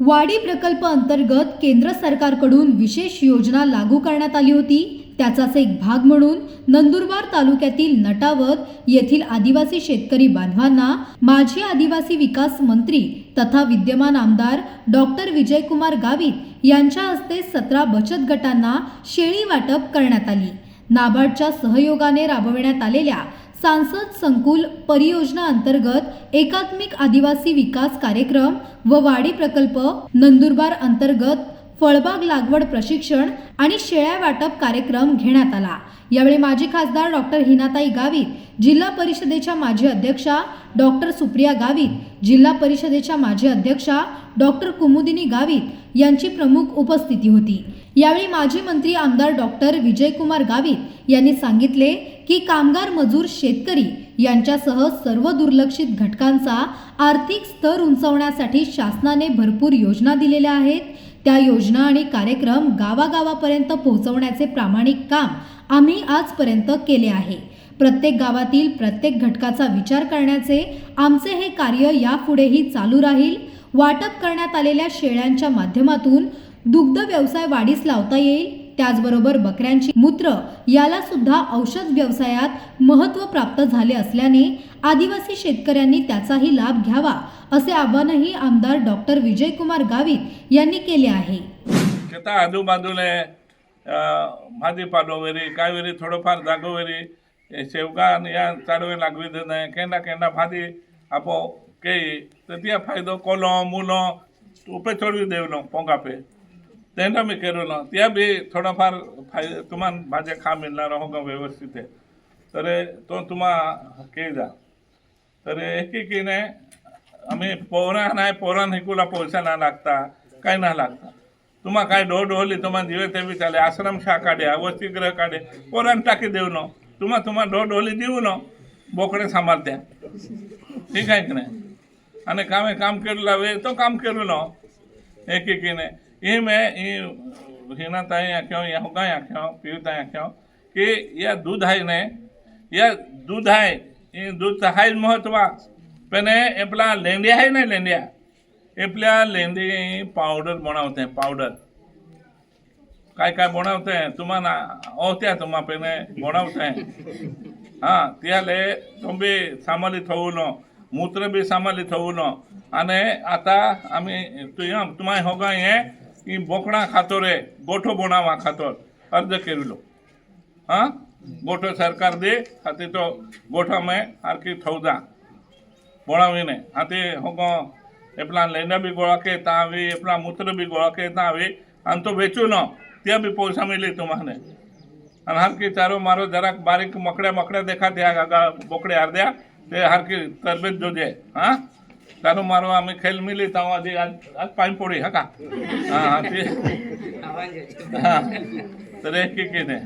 वाडी प्रकल्प अंतर्गत केंद्र सरकारकडून विशेष योजना लागू करण्यात आली होती. त्याचाच एक भाग म्हणून नंदुरबार तालुक्यातील नटावत येथील आदिवासी शेतकरी बांधवांना माजी आदिवासी विकास मंत्री तथा विद्यमान आमदार डॉक्टर विजयकुमार गावित यांच्या हस्ते सतरा बचत गटांना शेळी वाटप करण्यात आली. नाबार्डच्या सहयोगाने राबविण्यात आलेल्या सांसद संकुल परियोजना अंतर्गत एकात्मिक आदिवासी विकास कार्यक्रम व वाडी प्रकल्प नंदुरबार अंतर्गत फळबाग लागवड प्रशिक्षण आणि शेळ्या वाटप कार्यक्रम घेण्यात आला. यावेळी माजी खासदार डॉक्टर हिनाताई गावित जिल्हा परिषदेच्या माजी अध्यक्षा डॉक्टर सुप्रिया गावित जिल्हा परिषदेच्या माजी अध्यक्षा डॉक्टर कुमुदिनी गावित यांची प्रमुख उपस्थिती होती. यावेळी माजी मंत्री आमदार डॉक्टर विजयकुमार गावित यांनी सांगितले की कामगार मजूर शेतकरी यांच्यासह सर्व दुर्लक्षित घटकांचा आर्थिक स्तर उंचावण्यासाठी शासनाने भरपूर योजना दिलेल्या आहेत. त्या योजना आणि कार्यक्रम गावागावापर्यंत पोहोचवण्याचे प्रामाणिक काम आम्ही आजपर्यंत केले आहे. प्रत्येक गावातील प्रत्येक घटकाचा विचार करण्याचे आमचे हे कार्य यापुढेही चालू राहील. वाटप करण्यात आलेल्या शेळ्यांच्या माध्यमातून दुग्ध व्यवसाय वाढीस लावता येईल. त्याचबरोबर बकऱ्यांची मूत्र याला सुद्धा औषध व्यवसायात महत्त्व प्राप्त झाले असल्याने आदिवासी शेतकऱ्यांनी त्याचाही लाभ घ्यावा असे आवाहनही आमदार डॉक्टर विजयकुमार गावित यांनी केले आहे. आजूबाजूला अं, भाजीपालो वेरी काय वेरी थोडंफार जागो वेरी आणि या चाडवे लागवी नाही केंडा केंडा भाजी आपो केई तर त्या फायदो कोलो मुलो उपे चोडवी देवलो त्यांना मी केलो त्या बी थोडाफार फायदे तुम्हाला भाज्या खा मिळणार हो का व्यवस्थित आहे. तर तो तुम्हा के जा तर एकीकीने आम्ही पोरां नाही पोरान हिकूला पैसा ना लागता काय ना लागता. तुम्हा काय डो डोहली तुम्हा दिवे ते बी चाले आश्रम शाळा काढे वसतिगृह काढे पोरांना टाकी देऊ न. तुम्हा तुम्हा डो डोहली देऊ न बोकडे सांभाळत्या. ठीक आहे की नाही? आणि कामे काम केलं लावे तो काम केलो न. एकीकीने. ई में ई हिना ताई आख्यो या होगा आख्यो पीयू ताई आख्यो की या दूध आहे ने या दूध आहे ई दूध आहे महत्त्व पण आपला लेंडिया आहे ना लेंडिया आपल्या लेंडी पावडर बनवते पावडर काय काय बनवते तुम्हाला ओहत्या तुम्हा पेने बनवते हां त्याले तुम्ही सांभाळी ठेवून मूत्र बी सांभाळी ठेवून आणि आता आम्ही तुया तुम्हाला होगा हे એ બોકણા ખાતોરે, ગોઠો બોનાવા ખાતોર. અર્ધ કેરીલો હા? ગોઠો સરકાર દે, હાથી તો ગોઠામાં આરકી થવજા બોણાવીને હાથી હું એટલા લઈને બી ગોળા કહેતા આવી એટલા મૂત્ર બી ગોળા તા આવી આમ તો વેચું ન, ત્યાં બી પૈસા મિલી તુમને અને હરકી ચારો મારો જરાક બારીક મકડે મકડે દેખા ત્યાં બોકડે હાર દે, તે હરકી તરબેજ જોજે. હા? તારો મારો અમે ખેલ મિલી તો આજે આજ આજ પાણી પોડી હકા હા હા તે હા તો રે કે કે ને